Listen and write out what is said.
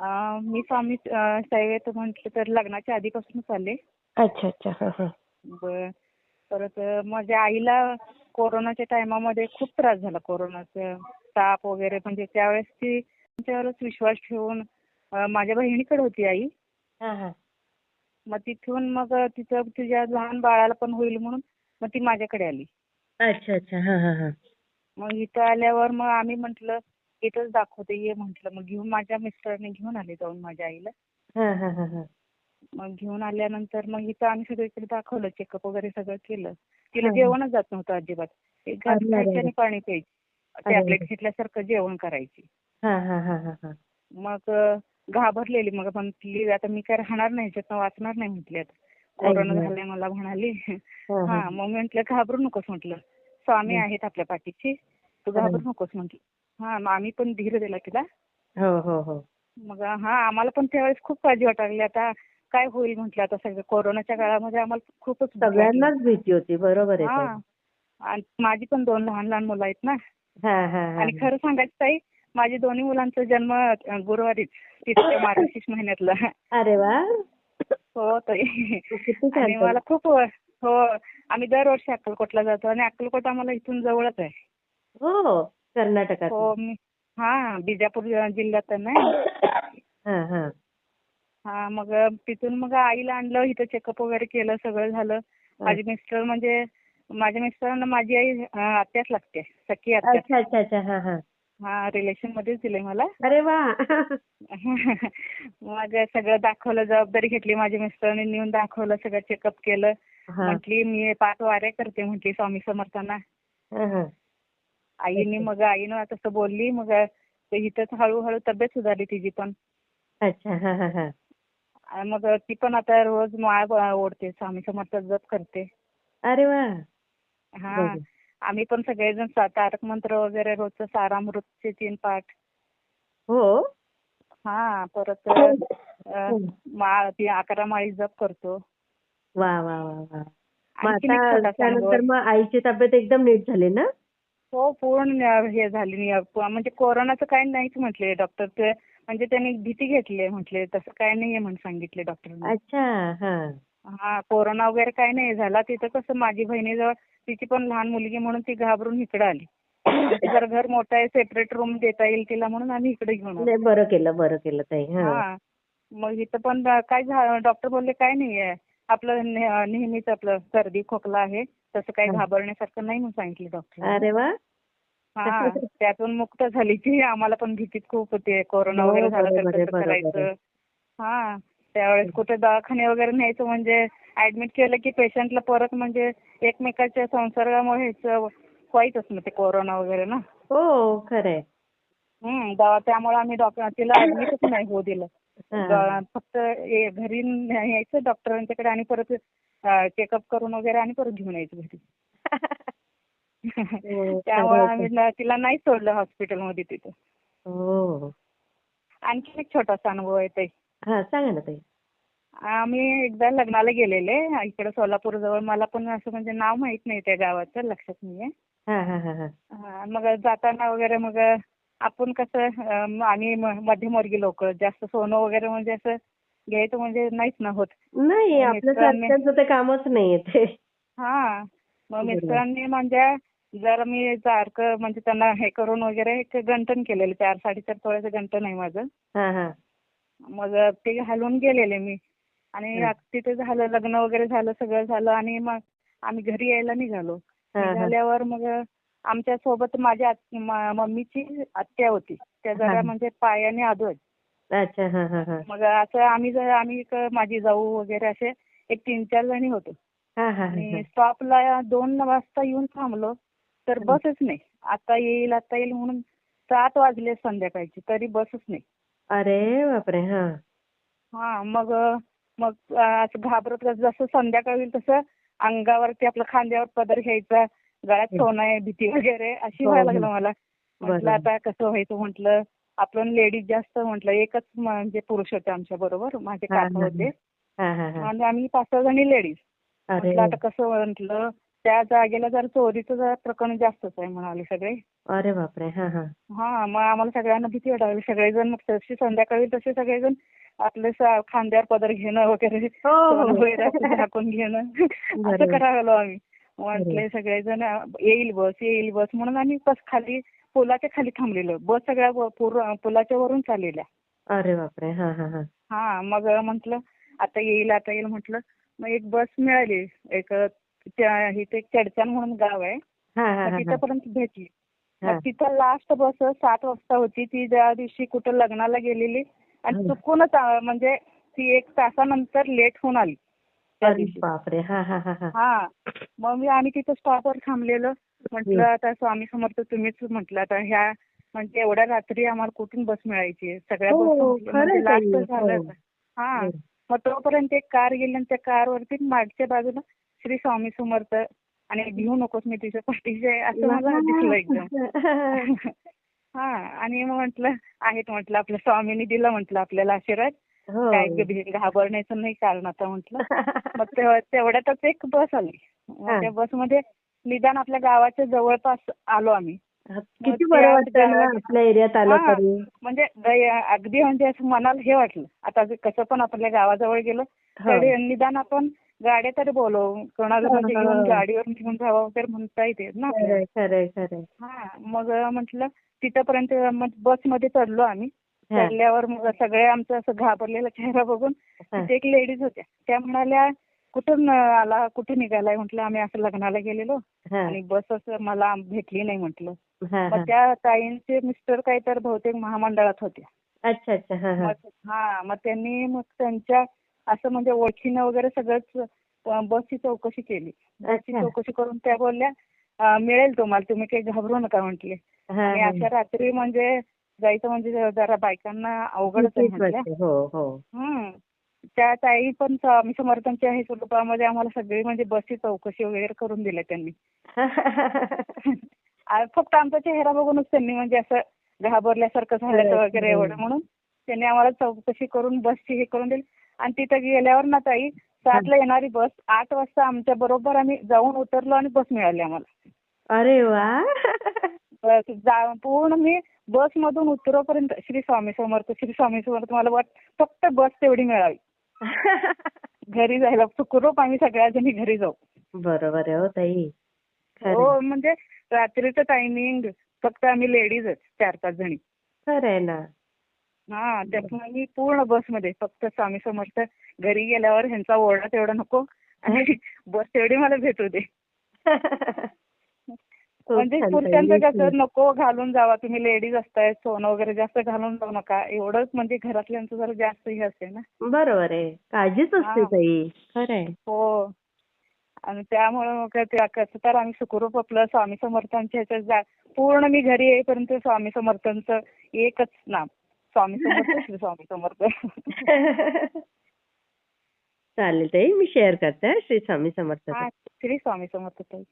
मी स्वामी सेवेत म्हटलं तर लग्नाच्या आधीपासूनच आले. अच्छा अच्छा. हा हा. बर. परत माझ्या आईला कोरोनाच्या टायमामध्ये खूप त्रास झाला. कोरोनाचा ताप वगैरे म्हणजे त्यावेळेस ती त्यांच्यावरच विश्वास ठेवून माझ्या बहिणीकडे होती आई. हा हा. मग तिथून मग तिचं तिच्या लहान बाळाला पण होईल म्हणून मग ती माझ्याकडे आली. अच्छा अच्छा. हा हा हा. मग इथं आल्यावर मग आम्ही म्हंटल इथंच दाखवते ये म्हंटल मग घेऊन माझ्या मिस्टरने घेऊन आले जाऊन माझ्या आईला हा हा हा हा मग घेऊन आल्यानंतर मग इथं आम्ही सगळीकडे दाखवलं चेकअप वगैरे सगळं केलं तिला. जेवणच जात नव्हतं अजिबात एक घास खायची. आणि पाणी प्यायची टॅबलेट. घेतल्यासारखं जेवण करायची मग घाबरलेली मग म्हटली आता मी काय राहणार नाही ह्याच्यातनं वाचणार नाही म्हटली आता कोरोना. झालाय मला म्हणाली हा. मग मी म्हटलं घाबरू नकोस म्हटलं स्वामी. आहेत आपल्या पाठीशी तू. घाबरू नकोस म्हटलं हा मग आम्ही पण धीर दिला तिला. हो हो हो. मग हा आम्हाला पण त्यावेळेस खूप काळजी वाटायला आता काय होईल म्हटलं आता सगळं कोरोनाच्या काळामध्ये आम्हाला खूपच भीती वाटली. सगळ्यांनाच भीती होती बरोबर आहे हा. ताई. आणि माझी पण दोन लहान लहान मुलं आहेत ना. हा हा हा. आणि खरं सांगायचं ताई माझी दोन्ही मुलांचा जन्म अं, गुरुवारीच तिसऱ्या मार्गशीर्ष महिन्यातला. अरे वा. हो ताई. किती छान आणि ताई. मला खूप हो आम्ही दरवर्षी अक्कलकोटला जातो आणि अक्कलकोट आम्हाला इथून जवळच आहे. हो. कर्नाटकात हो मी हा बिजापूर जिल्ह्यात आहे ना हा हा. हा मग तिथून मग आईला आणलं इथं चेकअप वगैरे केलं सगळं झालं. माझे मिस्टर म्हणजे माझ्या मिस्टरांना माझी आई आत्याच लागते सख्खी आत्या. अच्छा अच्छा अच्छा हा हा. हा रिलेशन मध्येच दिले मला. अरे वा! मग सगळं दाखवलं जबाबदारी घेतली माझ्या मिस्टरांनी नेऊन दाखवलं सगळं चेकअप केलं. हा. म्हटली मी पाच वाऱ्या करते म्हटली स्वामी समर्थांना. हा हा. आईने मग आईनं तसं बोलली मग ते इथंच हळूहळू तब्येत सुधारली तिची पण. अच्छा हा हा हा. आणि मग ती पण आता रोज माळ ओढते स्वामी समर्थ जप करते. अरे वा! हा. आम्ही पण सगळेजण तारक मंत्र वगैरे रोजचं सारामृतचे तीन पाठ. हो? हा परत माळ ती अकरा माळी जप करतो. वा वा वा वा. मग आईची तब्येत एकदम नीट झाली ना? हो पूर्ण हे झाली म्हणजे कोरोनाचं काही नाहीच म्हटले डॉक्टर ते. म्हणजे त्यांनी भीती घेतली म्हटले. तसं काय नाहीये म्हणून सांगितले डॉक्टरने अच्छा हा. हा कोरोना वगैरे काही नाही. झाला तिथं कसं माझी बहिणीजवळ तिची पण लहान मुलगी म्हणून ती घाबरून इकडे आली. जरा घर मोठं आहे सेपरेट रूम देता येईल तिला म्हणून आम्ही इकडे घेऊन आलो. नाही बरं केलं बरं केलं ताई हा. मग इथं पण काय झालं डॉक्टर बोलले काय नाहीये. आपलं नेहमीच आपलं सर्दी खोकला आहे तसं काही. घाबरण्यासारखं नाही म्हणून सांगितलं डॉक्टर अरे वा. हा त्यातून मुक्त झाली ती आम्हाला पण भीतीच खूप होती. कोरोना हो, वगैरे झाला तर कसं. करायचं? हा त्यावेळेस कुठे दवाखाने वगैरे न्यायचं म्हणजे ऍडमिट केलं की पेशंटला परत म्हणजे एकमेकाच्या संसर्गामुळे ह्याचं व्हायचंच ना ते कोरोना वगैरे ना. हो खरंय. हम्म त्यामुळे आम्ही डॉक्टर तिला ऍडमिटच नाही होऊ दिलं. फक्त घरी यायचं डॉक्टरांच्याकडे आणि परत चेकअप करून वगैरे आणि परत घेऊन यायचं घरी. हो, त्यामुळे. आम्ही तिला नाही सोडलं हॉस्पिटलमध्ये तिथं. हो. आणखी एक छोटासा अनुभव आहे ताई. हा सांगा ना ताई. आम्ही एकदा लग्नाला गेलेले इकडे सोलापूर जवळ मला पण असं म्हणजे नाव माहीत नाही त्या गावाचं लक्षात नाहीये. मग जाताना वगैरे मग आपण कसं आम्ही मध्यमवर्गीय लोक जास्त सोनं वगैरे म्हणजे असं घ्यायचं म्हणजे नाहीच ना होत नाही कामच नाहीये ते हा मग. मिस्टरांनी म्हणजे जर मी सारखं म्हणजे त्यांना हे करून वगैरे एक गंठन केलेलं चार साडेचार तोळ्याचं गंठन आहे माझं मग ते घालून गेलेले मी आणि. तिथे झालं लग्न वगैरे झालं सगळं झालं आणि मग आम्ही घरी यायला निघालो. निघाल्यावर मग आमच्यासोबत माझ्या मम्मीची आत्या होती. त्या जरा. म्हणजे पायाने अच्छा हा हा हा. मग असं आम्ही जर आम्ही एक माझी जाऊ वगैरे असे एक तीन चार जणी होतो. हा हा हा. आणि स्टॉपला दोन वाजता येऊन थांबलो तर बसच नाही. आता येईल आता येईल म्हणून सात वाजले संध्याकाळची तरी बसच नाही. अरे बापरे हा. हा मग मग असं घाबरत जसं संध्याकाळ होईल तसं अंगावरती आपलं खांद्यावर पदर घ्यायचा गळ्यात सोनं आहे भीती वगैरे अशी हो, व्हायला हो. लागलं मला. म्हटलं. आता कसं व्हायचं म्हटलं आपण लेडीज जास्त म्हटलं एकच म्हणजे पुरुष होते आमच्या बरोबर माझे काका होते. आणि आम्ही पाच सहा जणी लेडीज म्हटलं आता कसं म्हटलं त्या जागेला जरा चोरीचं जरा प्रकरण जास्तच आहे म्हणाले सगळे. अरे बापरे हा मग आम्हाला सगळ्यांना भीती वाटायला सगळेजण मग तशी संध्याकाळी तसे सगळेजण आपले खांद्यावर पदर घेणं वगैरे हो, हो. घेणं. असं लागलो आम्ही. म्हटले सगळेजण येईल बस येईल बस म्हणून आम्ही बस खाली पुलाच्या खाली थांबलेलो. बस सगळ्या पुलाच्या वरून चाललेल्या. अरे बापरे! हा हा हा. हा मग म्हटलं आता येईल आता येईल म्हटलं मग एक बस मिळाली. एक इथे चडचान म्हणून गाव आहे. हा हा हा तिथपर्यंत भेटली. मग तिथं लास्ट बस सात वाजता होती. ती ज्या दिवशी कुठं लग्नाला गेलेली. आणि. चुकूनच म्हणजे ती एक तासानंतर लेट होऊन आली. त्या अरे दिवशी. बापरे. हा हा हा हा. हा. मग मी आम्ही तिथं स्टॉपवर थांबलेलो. म्हटलं आता स्वामी समर्थ तुम्हीच म्हटलं आता ह्या म्हणजे एवढ्या रात्री आम्हाला कुठून बस मिळायची? सगळ्या हो, बस खरंय म्हणजे ताई, लास्ट झालं हो. हा. हो. मग तोपर्यंत एक कार गेली आणि त्या कारवरती मागच्या बाजूला श्री स्वामी समर्थ आणि भिऊ नकोस मी तुझ्या पाठीचे असं मला दिसलं एकदम. हा. आणि मग म्हटलं आहेत म्हटलं आपल्या स्वामींनी दिलं म्हटलं आपल्याला आशीर्वाद. हो. घाबरण्याचं नाही कारण आता म्हटलं मग तेवढ्यातच एक बस आली हा. त्या बसमध्ये निदान आपल्या गावाच्या जवळपास आलो आम्ही किती बरं ना आपल्या एरियात आलं हा. तरी म्हणजे अगदी म्हणजे असं मनाला हे वाटलं आता कसं पण आपल्या गावाजवळ गेलो हो. तरी निदान आपण गाड्या तरी बोलवू कोणाला म्हणजे हा, घेऊन हा. गाडीवर घेऊन जावं वगैरे म्हणता येते ना. खरंय हा मग म्हटलं तिथपर्यंत मग बसमध्ये चढलो आम्ही हा. चढल्यावर मग सगळे आमचं असं घाबरलेला चेहरा बघून. तिथे एक लेडीज होत्या त्या म्हणाल्या कुठून आला कुठे निघालाय म्हटलं आम्ही असं लग्नाला गेलेलो. आणि बस असं मला भेटली नाही म्हटलं. मग त्या ताईंचे मिस्टर काय तर बहुतेक महामंडळात होत्या अच्छा अच्छा हा हा मग हा त्यांनी मग त्यांच्या असं म्हणजे ओळखीनं वगैरे सगळंच बसची चौकशी केली बसची. चौकशी करून त्या बोलल्या मिळेल तुम्हाला तुम्ही काही घाबरू नका म्हटले आणि. अशा रात्री म्हणजे जायचं म्हणजे जरा बायकांना अवघडच आहे. हो हो. त्या ताई पण स्वामी समर्थांच्या हे स्वरूपामध्ये. आम्हाला सगळी म्हणजे बसची चौकशी वगैरे करून दिल्या त्यांनी. फक्त आमचा चेहरा बघूनच त्यांनी म्हणजे असं घाबरल्यासारखं झाल्याचं खरंय, वगैरे. एवढं म्हणून. त्यांनी आम्हाला चौकशी करून बसची हे करून दिली. आणि तिथं गेल्यावर ना ताई सातला येणारी बस आठ वाजता आमच्या बरोबर आम्ही जाऊन उतरलो आणि बस मिळाली आम्हाला. अरे वा! पूर्ण मी बस मधून उतरोपर्यंत श्री स्वामी समर्थ श्री स्वामी समर्थ मला वाट फक्त बस तेवढी मिळावी. घरी जायला सुखरूप आम्ही सगळ्या जणी घरी जाऊ. बरोबर आहे हो ताई. हो म्हणजे रात्रीचं टायमिंग फक्त आम्ही लेडीजच चार पाच जणी. खरंय ना. हा त्यामुळे मी पूर्ण बसमध्ये फक्त स्वामी समर्थ घरी गेल्यावर ह्यांचा ओरडा तेवढा नको. आणि बस तेवढी मला भेटू दे. म्हणजे पुरुषांचं. कसं नको घालून जावा तुम्ही लेडीज असताय सोनं वगैरे जास्त घालून जाऊ नका. एवढंच म्हणजे घरातल्यांचं जरा जास्त हे असते ना. बरोबर आहे. काळजीच असते. ताई. खरंय. हो. आणि त्यामुळे मग ते कसं तर आम्ही सुखरूप आपलं स्वामी समर्थांच्या ह्याच्यात जा पूर्ण मी घरी येईपर्यंत स्वामी समर्थांचं एकच नाम. स्वामी समर्थ श्री स्वामी समर्थ. चालेल ताई मी शेअर करते श्री स्वामी समर्थ श्री स्वामी समर्थ ताई.